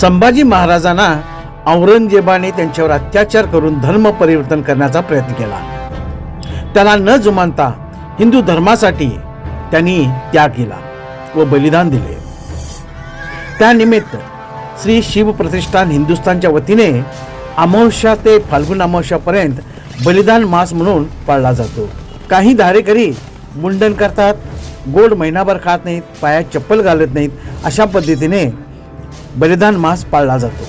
संभाजी महाराजांना औरंगजेबाने त्यांच्यावर अत्याचार करून धर्म परिवर्तन करण्याचा प्रयत्न केला. त्याला न जुमानता हिंदू धर्मासाठी त्यांनी त्याग केला व बलिदान दिले. त्यानिमित्त श्री शिवप्रतिष्ठान हिंदुस्थानच्या वतीने अमावस्या ते फाल्गुन अमावस्यापर्यंत बलिदान मास म्हणून पाळला जातो. काही धारेकरी मुंडन करतात गोड महिनाभर खात नाहीत पायात चप्पल घालत नाहीत अशा पद्धतीने बलिदान मास पाळला जातो.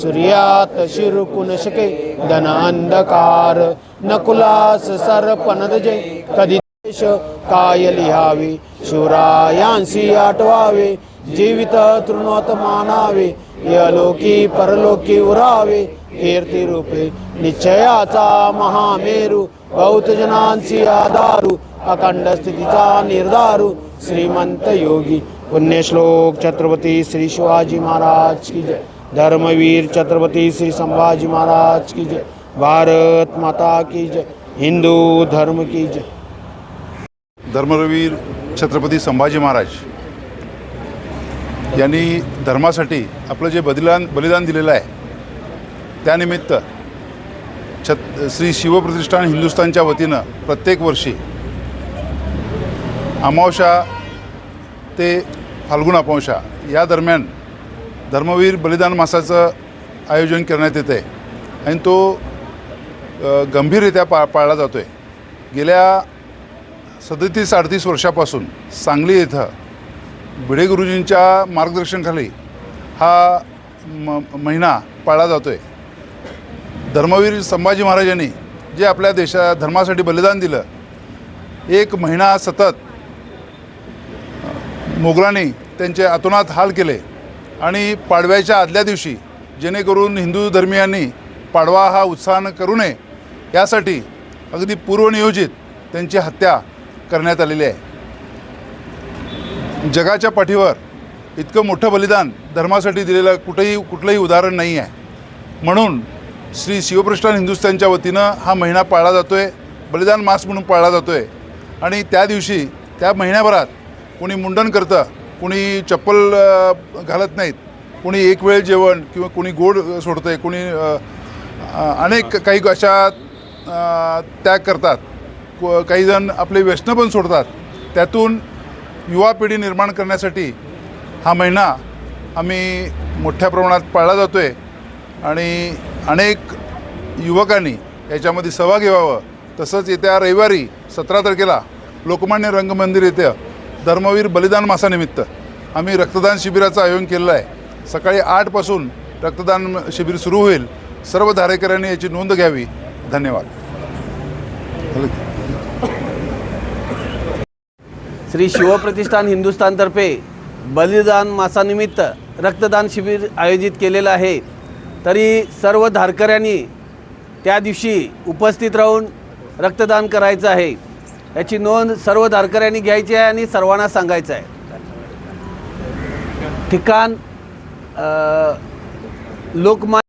सूर्यात सूर्यात न शके धन अंधकार नकुलास सरपनदजे कधी देश काय लिहावे शिवरायांशी आठवावे जीवित तृणोत मानावे यलोकी परलोकी उरावे. कीर्ती रूपे निश्चयाचा महामेरू बहुत जनांची आधारू अखंड स्थितीचा निर्धारू. श्रीमंत योगी पुण्यश्लोक छत्रपती श्री शिवाजी महाराज की जय. धर्मवीर छत्रपती श्री संभाजी महाराज की जय। भारत माता की जय। हिंदू धर्म की जय। धर्मवीर छत्रपती संभाजी महाराज यांनी धर्मासाठी आपलं जे बलिदान बलिदान दिलेलं आहे त्यानिमित्त छत श्री शिवप्रतिष्ठान हिंदुस्थानच्या वतीनं प्रत्येक वर्षी अमावशा ते फाल्गुन अमावशा या दरम्यान धर्मवीर बलिदान मासाचं आयोजन करण्यात येतं आहे आणि तो गंभीररित्या पा पाळला जातो आहे गेल्या सदतीस अडतीस वर्षापासून सांगली येथं भिडे गुरुजींच्या मार्गदर्शनाखाली हा म महिना पाळला जातो आहे धर्मवीर संभाजी महाराजांनी जे आपल्या देशा धर्मासाठी बलिदान दिलं एक महिना सतत मोगलांनी त्यांचे अतोनात हाल केले आणि पाडव्याच्या आदल्या दिवशी जेणेकरून हिंदू धर्मियांनी पाडवा हा उत्साहानं करू नये यासाठी अगदी पूर्वनियोजित त्यांची हत्या करण्यात आलेली आहे. जगाच्या पाठीवर इतकं मोठं बलिदान धर्मासाठी दिलेलं कुठेही कुठलंही उदाहरण नाही आहे. म्हणून श्री शिवप्रष्ठान हिंदुस्थानच्या वतीनं हा महिना पाळला जातो आहे बलिदान मास म्हणून पाळला जातो आहे आणि त्या दिवशी त्या महिन्याभरात कोणी मुंडन करतं कोणी चप्पल घालत नाहीत. कोणी एक वेळ जेवण किंवा कोणी गोड सोडतं आहे कोणी अनेक काही अशा त्याग करतात. को- काही जण आपले व्यसनं पण सोडतात. त्यातून युवा पिढी निर्माण करण्यासाठी हा महिना आम्ही मोठ्या प्रमाणात पाळला जातो आहे आणि अनेक युवकांनी याच्यामध्ये सहभागी व्हावं. तसंच येत्या रविवारी सतरा तारखेला लोकमान्य रंगमंदिर येथे धर्मवीर बलिदान मासानिमित्त आम्ही रक्तदान शिबिराचं आयोजन केलेलं आहे. सकाळी आठपासून रक्तदान शिबिर सुरू होईल. सर्व धारेकऱ्यांनी याची नोंद घ्यावी. धन्यवाद. श्री शिवप्रतिष्ठान हिंदुस्थानतर्फे बलिदान मासानिमित्त रक्तदान शिबिर आयोजित केलेलं आहे. तरी सर्व धारकऱ्यांनी त्या दिवशी उपस्थित राहून रक्तदान करायचं आहे. याची नोंद सर्व धारकऱ्यांनी घ्यायची आहे आणि सर्वांना सांगायचं आहे. ठिकाण अ, लोकमान्य